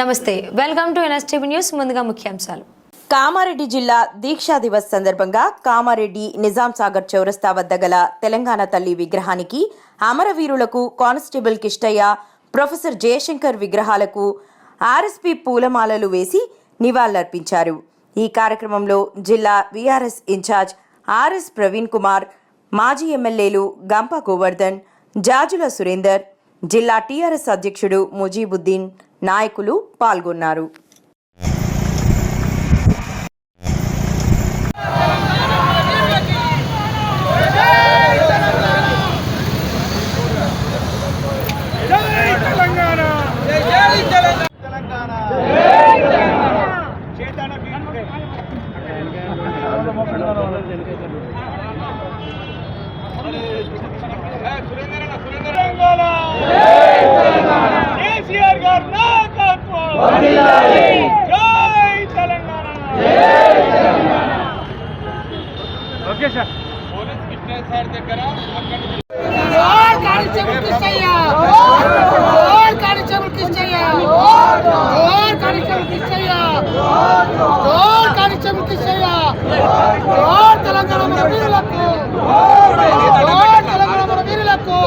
నమస్తే welcome to NSTV news. ముందుగా ముఖ్యాంశాలు. కామారెడ్డి జిల్లా దీక్షా దివస్ సందర్భంగా కామారెడ్డి నిజాం సాగర్ చౌరస్తా వద్ద గల తెలంగాణ తల్లి విగ్రహానికి అమరవీరులకు కానిస్టేబుల్ కిష్టయ్య ప్రొఫెసర్ జయశంకర్ విగ్రహాలకు ఆర్ఎస్పి పూలమాలలు వేసి నివాళులర్పించారు. ఈ కార్యక్రమంలో జిల్లా BRS in-charge RS Praveen Kumar మాజీ ఎమ్మెల్యేలు గంప గోవర్ధన్ జాజుల సురేందర్ జిల్లా టీఆర్ఎస్ అధ్యక్షుడు ముజీబుద్దీన్ నాయకులు పాల్గొన్నారు. Telangana. Okay sir police fitness sir దగ్గర తెలంగాణ మన వీరులకు తెలంగాణ మన వీరులకు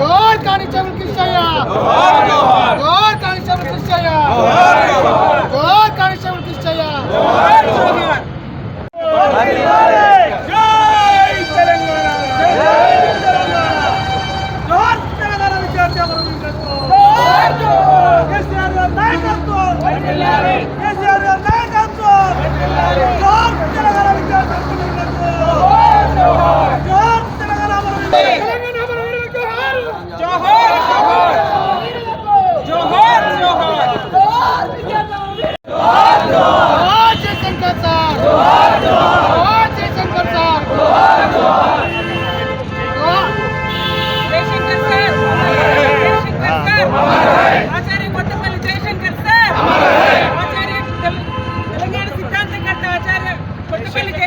జోర్ కాణించములు కృష్ణయ్య జోహార్ జోహార్ జోహార్ జయశంకర్ సార్ జోహార్ జోహార్ Thank you.